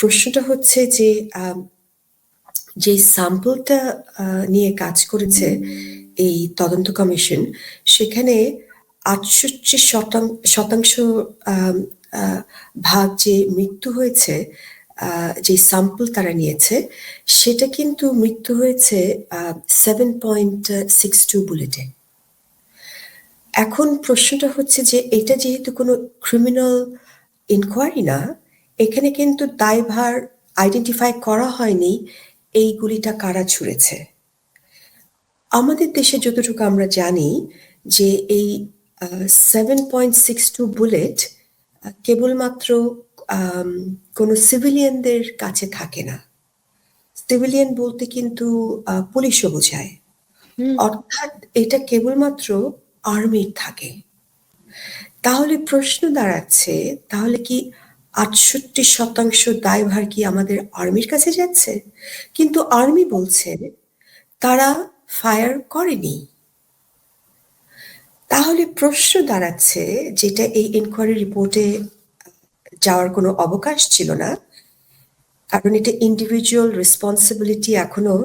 প্রশ্নটা হচ্ছে যে যে স্যাম্পলটা নিয়ে কাজ করেছে এই তদন্ত কমিশন, সেখানে আটষট্টি শতাংশ ভাগ যে মৃত্যু হয়েছে যে স্যাম্পল তারা নিয়েছে, সেটা কিন্তু মৃত্যু হয়েছে সেভেন পয়েন্ট সিক্স টু বুলেটে এখন প্রশ্নটা হচ্ছে যে, এটা যেহেতু কোনো ক্রিমিনাল ইনকোয়ারি না এখানে কিন্তু দায়ভার আইডেন্টিফাই করা হয়নি এই গুলিটা কারা ছুঁড়েছে। আমাদের দেশে যতটুকু আমরা জানি যে এই seven point six two bullet কেবলমাত্র কোনো সিভিলিয়ানদের কাছে থাকে না। সিভিলিয়ান বলতে কিন্তু পুলিশও বোঝায়। অর্থাৎ এটা কেবলমাত্র আর্মির থাকে। তাহলে প্রশ্ন দাঁড়াচ্ছে তাহলে কি আটষট্টি শতাংশ দায়ভার কি আমাদের আর্মির কাছে যাচ্ছে? কিন্তু আর্মি বলছে তারা ফায়ার করেনি। তাহলে প্রশ্ন দাঁড়াচ্ছে, যেটা এই ইনকোয়ারি রিপোর্টে যাওয়ার কোনো অবকাশ ছিল না, কারণ এটা ইন্ডিভিজুয়াল রেসপন্সিবিলিটি এখনও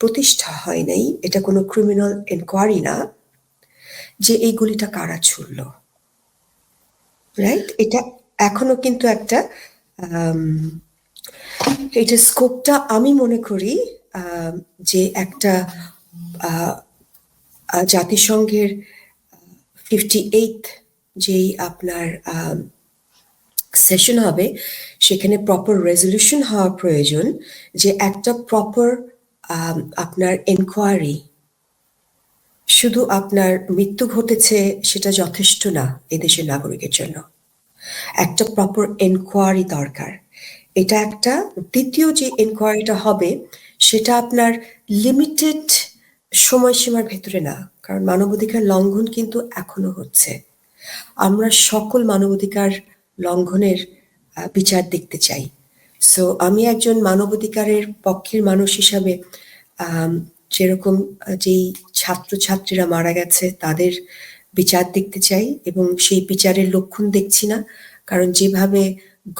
প্রতিষ্ঠা হয় নাই, এটা কোনো ক্রিমিনাল এনকোয়ারি না, যে এই গুলিটা কারা ছুড়ল। রাইট এটা এখনও কিন্তু একটা এটা স্কোপটা আমি মনে করি যে একটা জাতিসংঘের ফিফটি এইট যেই আপনার সেশন হবে, সেখানে প্রপার রেজলিউশন হওয়া প্রয়োজন, যে একটা প্রপার আপনার এনকোয়ারি শুধু আপনার মৃত্যু ঘটেছে সেটা যথেষ্ট না এদেশের নাগরিকের জন্য। একটা প্রপার এনকোয়ারি দরকার। এটা একটা, দ্বিতীয় যে এনকোয়ারিটা হবে, সেটা আপনার লিমিটেড সময়সীমার ভেতরে না, কারণ মানবাধিকার লঙ্ঘন কিন্তু এখনও হচ্ছে। আমরা সকল মানবাধিকার লঙ্ঘনের বিচার দেখতে চাই। সো আমি একজন মানবাধিকারের পক্ষের মানুষ হিসাবে যেরকম যেই ছাত্রছাত্রীরা মারা গেছে, তাদের বিচার দেখতে চাই এবং সেই বিচারের লক্ষণ দেখছি না। কারণ যেভাবে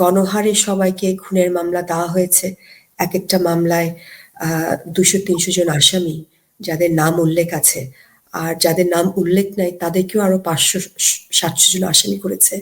গণহারে সবাইকে খুনের মামলা দেওয়া হয়েছে, এক একটা মামলায় দুশো তিনশো জন আসামি, যাদের নাম উল্লেখ আছে। আর যাদের নাম উল্লেখ নাই, তাদেরকেও আরও পাঁচশো, সাতশো জন আসামি করেছে।